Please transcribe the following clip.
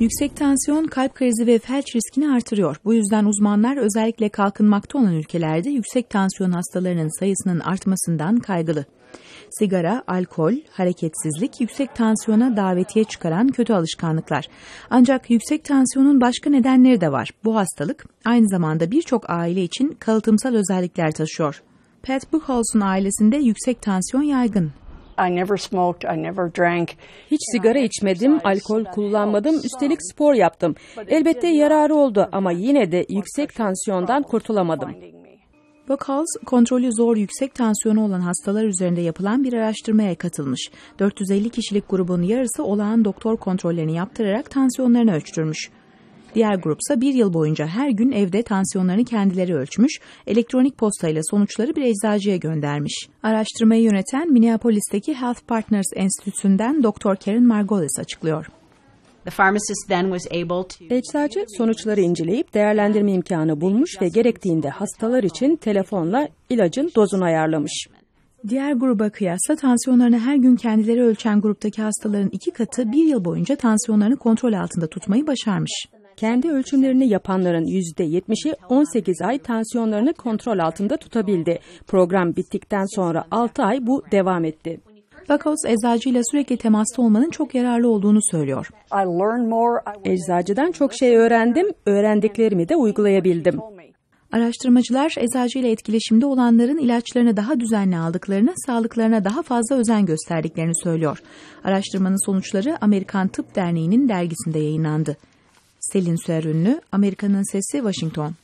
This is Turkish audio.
Yüksek tansiyon kalp krizi ve felç riskini artırıyor. Bu yüzden uzmanlar özellikle kalkınmakta olan ülkelerde yüksek tansiyon hastalarının sayısının artmasından kaygılı. Sigara, alkol, hareketsizlik yüksek tansiyona davetiye çıkaran kötü alışkanlıklar. Ancak yüksek tansiyonun başka nedenleri de var. Bu hastalık aynı zamanda birçok aile için kalıtımsal özellikler taşıyor. Pat Buchholz'un ailesinde yüksek tansiyon yaygın. I never smoked, I never drank. Hiç sigara içmedim, alkol kullanmadım, üstelik spor yaptım. Elbette yararı oldu ama yine de yüksek tansiyondan kurtulamadım. Buchholz, kontrolü zor yüksek tansiyonu olan hastalar üzerinde yapılan bir araştırmaya katılmış. 450 kişilik grubun yarısı olağan doktor kontrollerini yaptırarak tansiyonlarını ölçtürmüş. Diğer grupsa bir yıl boyunca her gün evde tansiyonlarını kendileri ölçmüş, elektronik postayla sonuçları bir eczacıya göndermiş. Araştırmayı yöneten Minneapolis'teki Health Partners Enstitüsü'nden Dr. Karen Margolis açıklıyor. Eczacı sonuçları inceleyip değerlendirme imkanı bulmuş ve gerektiğinde hastalar için telefonla ilacın dozunu ayarlamış. Diğer gruba kıyasla tansiyonlarını her gün kendileri ölçen gruptaki hastaların iki katı bir yıl boyunca tansiyonlarını kontrol altında tutmayı başarmış. Kendi ölçümlerini yapanların %70'i 18 ay tansiyonlarını kontrol altında tutabildi. Program bittikten sonra 6 ay bu devam etti. Bakos eczacıyla sürekli temasta olmanın çok yararlı olduğunu söylüyor. Eczacıdan çok şey öğrendim, öğrendiklerimi de uygulayabildim. Araştırmacılar eczacıyla etkileşimde olanların ilaçlarını daha düzenli aldıklarını, sağlıklarına daha fazla özen gösterdiklerini söylüyor. Araştırmanın sonuçları Amerikan Tıp Derneği'nin dergisinde yayınlandı. Selin Süer Ünlü, Amerika'nın Sesi, Washington.